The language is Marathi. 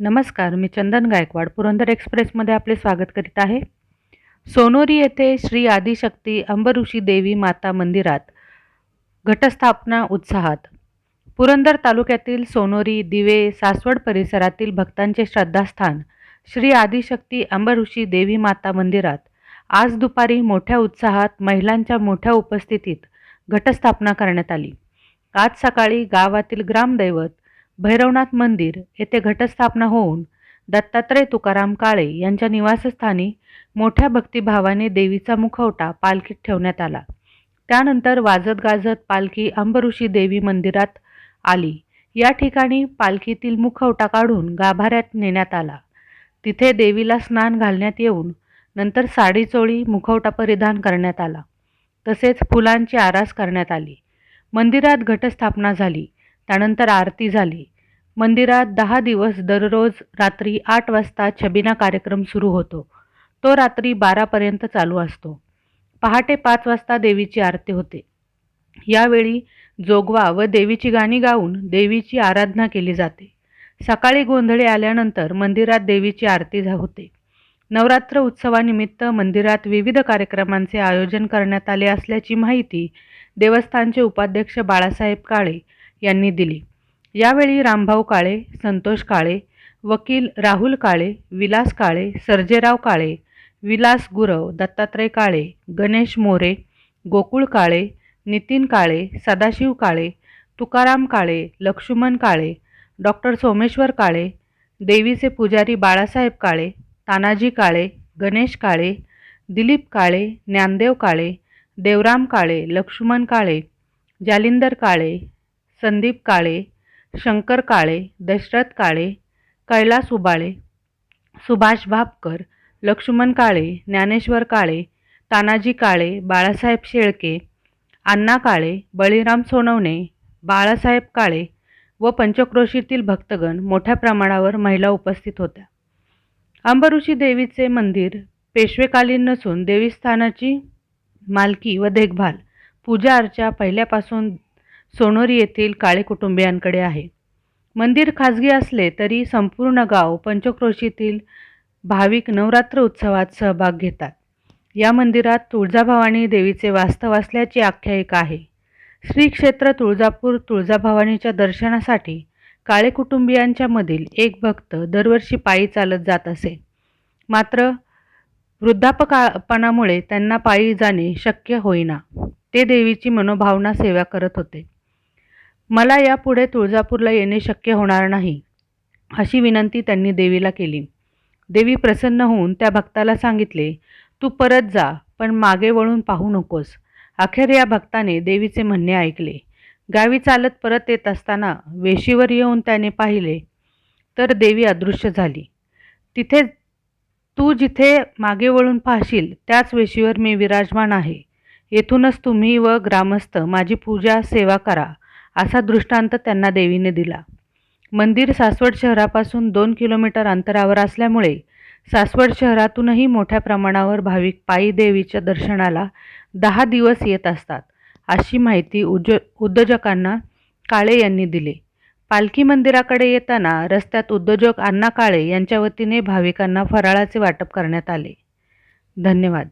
नमस्कार मी चंदन गायकवाड पुरंदर एक्सप्रेसमध्ये आपले स्वागत करीत आहे. सोनोरी येथे श्री आदिशक्ती अंबऋषी देवी माता मंदिरात घटस्थापना उत्साहात. पुरंदर तालुक्यातील सोनोरी दिवे सासवड परिसरातील भक्तांचे श्रद्धास्थान श्री आदिशक्ती अंबऋषी देवी माता मंदिरात. आज दुपारी मोठ्या उत्साहात महिलांच्या मोठ्या उपस्थितीत घटस्थापना करण्यात आली. आज सकाळी गावातील ग्रामदैवत भैरवनाथ मंदिर येथे घटस्थापना होऊन दत्तात्रय तुकाराम काळे यांच्या निवासस्थानी मोठ्या भक्तिभावाने देवीचा मुखवटा पालखीत ठेवण्यात आला. त्यानंतर वाजत गाजत पालखी अंबऋषी देवी मंदिरात आली. या ठिकाणी पालखीतील मुखवटा काढून गाभाऱ्यात नेण्यात आला. तिथे देवीला स्नान घालण्यात येऊन नंतर साडी चोळी मुखवटा परिधान करण्यात आला. तसेच फुलांची आरास करण्यात आली. मंदिरात घटस्थापना झाली. त्यानंतर आरती झाली. मंदिरात दहा दिवस दररोज रात्री आठ वाजता छबिना कार्यक्रम सुरू होतो. तो रात्री बारापर्यंत चालू असतो. पहाटे पाच वाजता देवीची आरती होते. यावेळी जोगवा व देवीची गाणी गाऊन देवीची आराधना केली जाते. सकाळी गोंधळी आल्यानंतर मंदिरात देवीची आरती झा- होते. नवरात्र उत्सवानिमित्त मंदिरात विविध कार्यक्रमांचे आयोजन करण्यात आले असल्याची माहिती देवस्थानचे उपाध्यक्ष बाळासाहेब काळे यांनी दिली. यावेळी रामभाऊ काळे संतोष काळे वकील राहुल काळे विलास काळे सर्जेराव काळे विलास गुरव दत्तात्रय काळे गणेश मोरे गोकुळ काळे नितीन काळे सदाशिव काळे तुकाराम काळे लक्ष्मण काळे डॉक्टर सोमेश्वर काळे देवीचे पुजारी बाळासाहेब काळे तानाजी काळे गणेश काळे दिलीप काळे ज्ञानदेव काळे देवराम काळे लक्ष्मण काळे जालिंदर काळे संदीप काळे शंकर काळे दशरथ काळे कैलास उबाळे सुभाष भापकर लक्ष्मण काळे ज्ञानेश्वर काळे तानाजी काळे बाळासाहेब शेळके अण्णा काळे बळीराम सोनवणे बाळासाहेब काळे व पंचक्रोशीतील भक्तगण मोठ्या प्रमाणावर महिला उपस्थित होत्या. अंबऋषी देवीचे मंदिर पेशवेकालीन नसून देवीस्थानाची मालकी व देखभाल पूजा अर्चा पहिल्यापासून सोनोरी येथील काळे कुटुंबियांकडे आहे. मंदिर खाजगी असले तरी संपूर्ण गाव पंचक्रोशीतील भाविक नवरात्र उत्सवात सहभाग घेतात. या मंदिरात तुळजाभवानी देवीचे वास्तव असल्याची आख्यायिका आहे. श्री क्षेत्र तुळजापूर तुळजाभवानीच्या दर्शनासाठी काळे कुटुंबियांच्या मधील एक भक्त दरवर्षी पायी चालत जात असे. मात्र वृद्धापकापणामुळे त्यांना पायी जाणे शक्य होईना. ते देवीची मनोभावना सेवा करत होते. मला यापुढे तुळजापूरला येणे शक्य होणार नाही अशी विनंती त्यांनी देवीला केली. देवी प्रसन्न होऊन त्या भक्ताला सांगितले तू परत जा पण मागे वळून पाहू नकोस. अखेर या भक्ताने देवीचे म्हणणे ऐकले. गावी चालत परत येत असताना वेशीवर येऊन त्याने पाहिले तर देवी अदृश्य झाली. तिथे तू जिथे मागे वळून पाहशील त्याच वेशीवर मी विराजमान आहे. येथूनच तुम्ही व ग्रामस्थ माझी पूजा सेवा करा. असा दृष्टांत त्यांना देवीने दिला. मंदिर सासवड शहरापासून दोन किलोमीटर अंतरावर असल्यामुळे सासवड शहरातूनही मोठ्या प्रमाणावर भाविक पायी देवीच्या दर्शनाला दहा दिवस येत असतात अशी माहिती उज उद्योजकांना काळे यांनी दिली. पालखी मंदिराकडे येताना रस्त्यात उद्योजक अण्णा काळे यांच्या वतीने भाविकांना फराळाचे वाटप करण्यात आले. धन्यवाद.